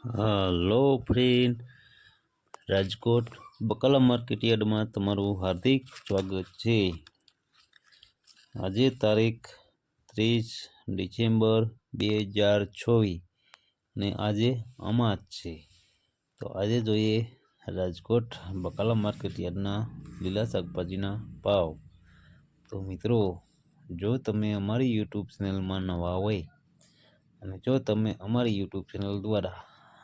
Hello friend, Rajkot બકાલા market યાર્ડમાં તમારું હાર્દિક સ્વાગત છે. આજે તારીખ ત્રીસ ડિસેમ્બર બે હજાર ચોવીસ ને આજે અમાજ છે. તો આજે જોઈએ રાજકોટ બકાલા માર્કેટ યાર્ડના લીલા શાકભાજીના ભાવ. તો મિત્રો, જો તમે અમારી યુટ્યુબ ચેનલમાં નવા હોય અને જો તમે અમારી યુટ્યુબ ચેનલ દ્વારા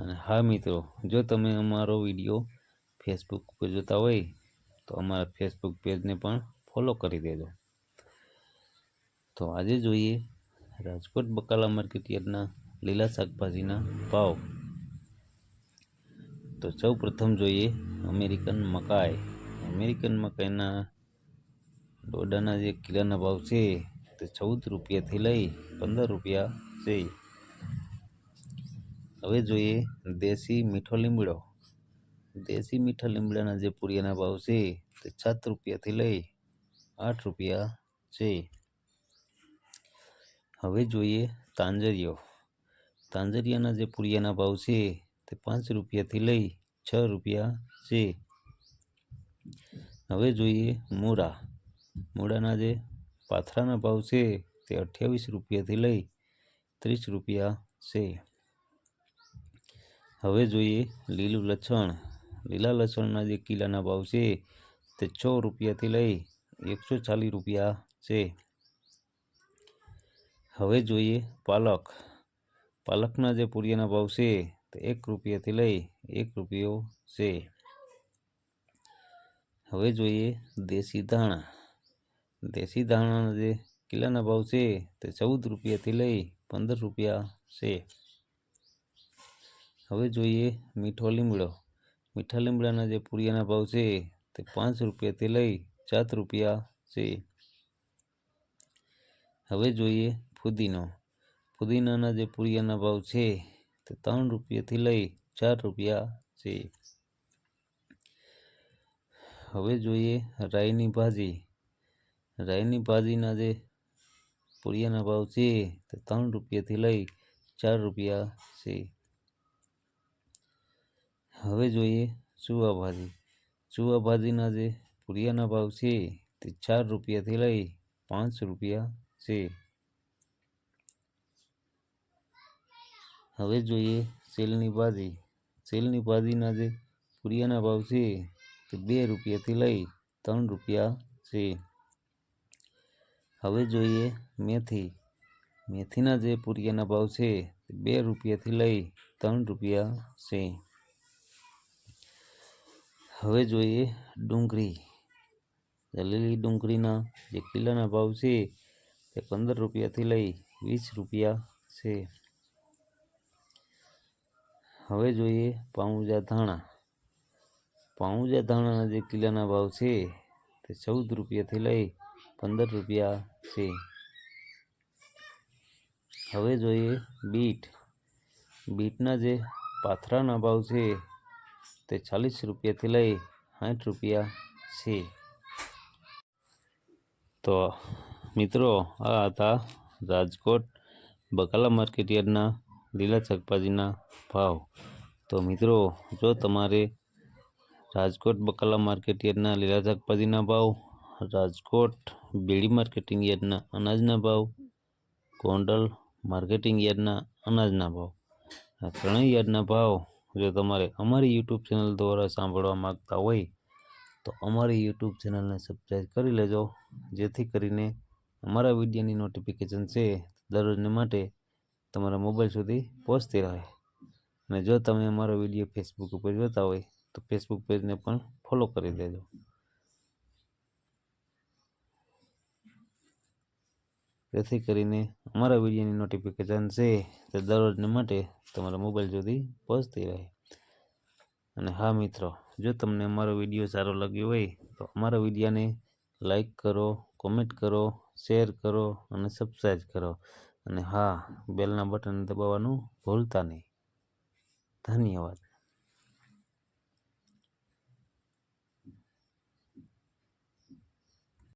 અને હા મિત્રો, જો તમે અમારો વીડિયો ફેસબુક પર જોતા હોય, તો અમારા ફેસબુક પેજને પણ ફોલો કરી દેજો. તો આજે જોઈએ રાજકોટ બકાલા માર્કેટ યાર્ડના લીલા શાકભાજીના ભાવ. તો સૌ પ્રથમ જોઈએ અમેરિકન મકાઈ. અમેરિકન મકાઈના દોડાના જે કિલોના ભાવ છે, તે ચૌદ રૂપિયાથી લઈ પંદર રૂપિયા છે. હવે જોઈએ દેશી મીઠો લીમડો. દેશી મીઠા લીમડાના જે પૂરિયાના ભાવ છે તે સાત રૂપિયાથી લઈ આઠ રૂપિયા છે. હવે જોઈએ તાંજરિયો તાંજરિયાના જે પૂરિયાના ભાવ છે તે પાંચ રૂપિયાથી લઈ છ રૂપિયા છે. હવે જોઈએ મૂળા. મૂળાના જે પાથરાના ભાવ છે તે અઠ્યાવીસ રૂપિયાથી લઈ ત્રીસ રૂપિયા છે. હવે જોઈએ લીલું લસણ. લીલા લસણના જે કિલ્લાના ભાવ છે તે છ રૂપિયાથી લઈ એકસો ચાલીસ રૂપિયા છે. હવે જોઈએ પાલક. પાલકના જે પૂરિયાના ભાવ છે તે એક રૂપિયાથી લઈ એક રૂપિયો છે. હવે જોઈએ દેશી ધાણા. દેશી ધાણાના જે કિલ્લાના ભાવ છે તે ચૌદ રૂપિયાથી લઈ પંદર રૂપિયા છે. હવે જોઈએ મીઠો લીમડો. મીઠા લીમડાના જે પૂરિયાના ભાવ છે તે પાંચ રૂપિયાથી લઈ સાત રૂપિયા છે. હવે જોઈએ ફુદીનો. ફુદીનાના જે પૂરિયાના ભાવ છે તે ત્રણ રૂપિયાથી લઈ ચાર રૂપિયા છે. હવે જોઈએ રાઈની ભાજી. રાઈની ભાજીના જે પૂરિયાના ભાવ છે તે ત્રણ રૂપિયાથી લઈ ચાર રૂપિયા છે. હવે જોઈએ ચૂવા ભાજી. ચૂવા ભાજીના જે પૂરિયાના ભાવ છે તે ચાર રૂપિયાથી લઈ પાંચ રૂપિયા છે. હવે જોઈએ સેલની ભાજી. સેલની ભાજીના જે પૂરિયાના ભાવ છે તે બે રૂપિયાથી લઈ ત્રણ રૂપિયા છે. હવે જોઈએ મેથી. મેથીના જે પૂરિયાના ભાવ છે તે બે રૂપિયાથી લઈ ત્રણ રૂપિયા છે. હવે જોઈએ ડુંગળી. જલેલી ડુંગળીના જે કિલોના ભાવ છે તે પંદર રૂપિયાથી લઈ વીસ રૂપિયા છે. હવે જોઈએ પાઉંજા ધાણા. પાઉંજા ધાણાના જે કિલોના ભાવ છે તે ચૌદ રૂપિયાથી લઈ પંદર રૂપિયા છે. હવે જોઈએ બીટ. બીટના જે પાથરાના ભાવ છે તે ચાલીસ રૂપિયાથી લઈ સાઠ રૂપિયા છે. તો મિત્રો, આ હતા રાજકોટ બકાલા માર્કેટ યાર્ડના લીલા શાકભાજીના ભાવ. તો મિત્રો, જો તમારે રાજકોટ બકાલા માર્કેટ યાર્ડના લીલા શાકભાજીના ભાવ, રાજકોટ બેડી માર્કેટિંગ યાર્ડના અનાજના ભાવ, ગોંડલ માર્કેટિંગ યાર્ડના અનાજના ભાવ, આ ત્રણેય યાર્ડના ભાવ જો તમારે અમારી યુટ્યુબ ચેનલ દ્વારા સાંભળવા માગતા હોય, તો અમારી યુટ્યુબ ચેનલને સબસ્ક્રાઈબ કરી લેજો, જેથી કરીને અમારા વિડીયોની નોટિફિકેશન છે દરરોજને માટે તમારા મોબાઈલ સુધી પહોંચતી રહે. અને જો તમે અમારો વીડિયો ફેસબુક ઉપર જોતા હોય, તો ફેસબુક પેજને પણ ફોલો કરી દેજો. જેથી કરીને અમારા વિડીયોની નોટિફિકેશન છે તે દરરોજને માટે તમારા મોબાઈલ સુધી પહોંચતી રહે. અને હા મિત્રો, જો તમને અમારો વીડિયો સારો લાગ્યો હોય, તો અમારા વિડીયોને લાઈક કરો કોમેન્ટ કરો શેર કરો અને સબસ્ક્રાઈબ કરો. અને હા, બેલના બટન દબાવવાનું ભૂલતા નહીં. ધન્યવાદ.